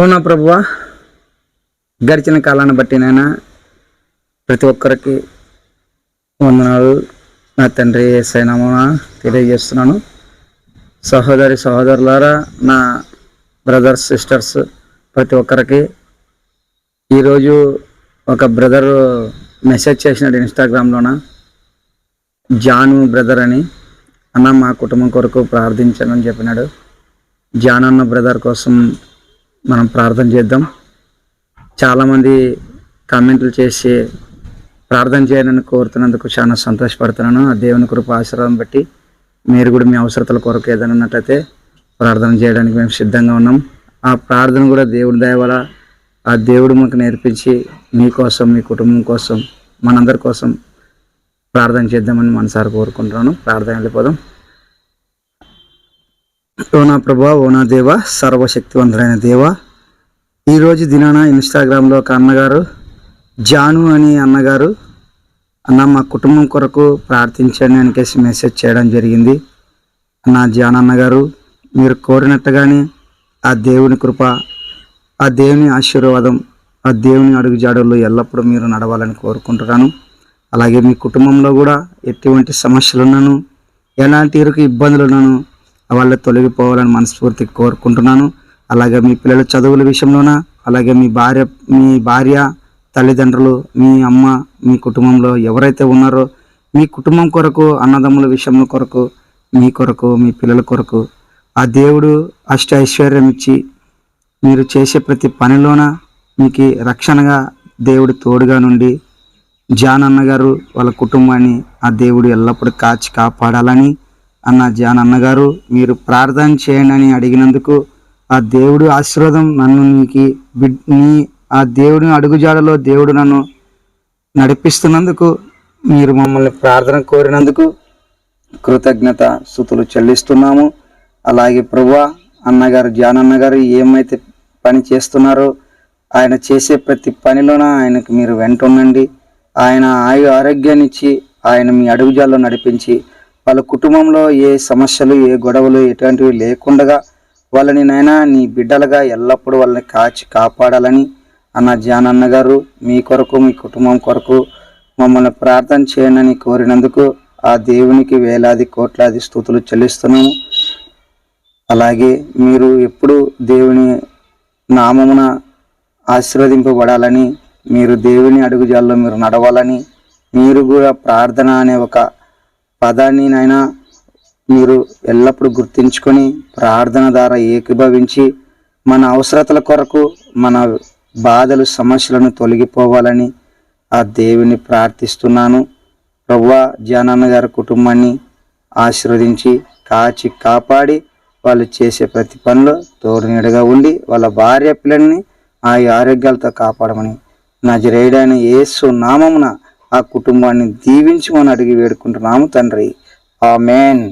అవునా ప్రభువా? గడిచిన కాలాన్ని బట్టి నేను ప్రతి ఒక్కరికి వందనాలు. నా తండ్రి సైనామా తెలియజేస్తున్నాను. సహోదరి సహోదరులారా నా బ్రదర్స్ సిస్టర్స్ ప్రతి ఒక్కరికి ఈరోజు ఒక బ్రదర్ మెసేజ్ చేసినాడు ఇన్స్టాగ్రామ్లోన. జాను బ్రదర్ అని. అన్న మా కుటుంబం కొరకు ప్రార్థించానని చెప్పినాడు. జాన్ అన్న బ్రదర్ కోసం మనం ప్రార్థన చేద్దాం. చాలామంది కామెంట్లు చేసి ప్రార్థన చేయాలని కోరుతున్నందుకు చాలా సంతోషపడుతున్నాను. ఆ దేవుని కృప ఆశీర్వాదం బట్టి మీరు కూడా మీ అవసరతల కొరకు ఏదైనా ఉన్నట్లయితే ప్రార్థన చేయడానికి మేము సిద్ధంగా ఉన్నాం. ఆ ప్రార్థన కూడా దేవుడి దయవల ఆ దేవుడు మాకు నేర్పించి మీకోసం మీ కుటుంబం కోసం మనందరి కోసం ప్రార్థన చేద్దామని మనసారి కోరుకుంటున్నాను. ప్రార్థన వెళ్ళిపోదాం. ఓ నా ప్రభా ఓ నా దేవ సర్వశక్తివంతుడైన దేవ. ఈరోజు దినాన ఇన్స్టాగ్రామ్లో ఒక అన్నగారు జాను అని అన్నగారు అన్న మా కుటుంబం కొరకు ప్రార్థించండి అనికేసి మెసేజ్ చేయడం జరిగింది. అన్న జాన్ అన్నగారు మీరు కోరినట్టుగానే ఆ దేవుని కృప ఆ దేవుని ఆశీర్వాదం ఆ దేవుని అడుగుజాడల్లో ఎల్లప్పుడూ మీరు నడవాలని కోరుకుంటున్నాను. అలాగే మీ కుటుంబంలో కూడా ఎటువంటి సమస్యలున్నాను ఎలాంటి ఇరుకు ఇబ్బందులున్నాను వాళ్ళు తొలగిపోవాలని మనస్ఫూర్తిగా కోరుకుంటున్నాను. అలాగే మీ పిల్లల చదువుల విషయంలోన? అలాగే మీ భార్య మీ భార్య తల్లిదండ్రులు మీ అమ్మ మీ కుటుంబంలో ఎవరైతే ఉన్నారో మీ కుటుంబం కొరకు అన్నదమ్ముల విషయంలో కొరకు మీ కొరకు మీ పిల్లల కొరకు ఆ దేవుడు అష్ట ఐశ్వర్యం ఇచ్చి మీరు చేసే ప్రతి పనిలోన మీకు రక్షణగా దేవుడు తోడుగా నుండి జాన్ అన్నగారు వాళ్ళ కుటుంబాన్ని ఆ దేవుడు ఎల్లప్పుడూ కాచి కాపాడాలని అన్న జాన్ అన్నగారు మీరు ప్రార్థన చేయండి అని అడిగినందుకు ఆ దేవుడు ఆశీర్వాదం నన్ను నీకు బిడ్ నీ ఆ దేవుడి అడుగుజాడలో దేవుడు నన్ను నడిపిస్తున్నందుకు మీరు మమ్మల్ని ప్రార్థన కోరినందుకు కృతజ్ఞత స్థుతులు చెల్లిస్తున్నాము. అలాగే ప్రభా అన్నగారు జాన్ అన్నగారు ఏమైతే పని చేస్తున్నారో ఆయన చేసే ప్రతి పనిలోన ఆయనకు మీరు వెంట ఉండండి ఆయన ఆయు ఆరోగ్యాన్ని ఇచ్చి ఆయన మీ అడుగుజాల్లో నడిపించి వాళ్ళ కుటుంబంలో ఏ సమస్యలు ఏ గొడవలు ఎటువంటివి లేకుండా వాళ్ళని నైనా నీ బిడ్డలుగా ఎల్లప్పుడూ వాళ్ళని కాచి కాపాడాలని అన్న జానన్న గారు మీ కొరకు మీ కుటుంబం కొరకు మమ్మల్ని ప్రార్థన చేయనని కోరినందుకు ఆ దేవునికి వేలాది కోట్లాది స్థుతులు చెల్లిస్తున్నాము. అలాగే మీరు ఎప్పుడు దేవుని నామమున ఆశీర్వదింపబడాలని మీరు దేవుని అడుగుజాల్లో మీరు నడవాలని మీరు కూడా ప్రార్థన అనే ఒక పదాన్ని నాయన మీరు ఎల్లప్పుడూ గుర్తించుకొని ప్రార్థన ద్వారా ఏకీభవించి మన అవసరతల కొరకు మన బాధలు సమస్యలను తొలగిపోవాలని ఆ దేవుని ప్రార్థిస్తున్నాను. ప్రవ్వా జానన్న గారి కుటుంబాన్ని ఆశీర్వదించి కాచి కాపాడి వాళ్ళు చేసే ప్రతి పనిలో తోడునీడగా ఉండి వాళ్ళ భార్య పిల్లల్ని ఆ ఆరోగ్యాలతో కాపాడమని. నా జరేడాని ఏసు నామమున ఆ కుటుంబాన్ని దీవించమని అడిగి వేడుకుంటున్నాము తండ్రి. ఆ మేన్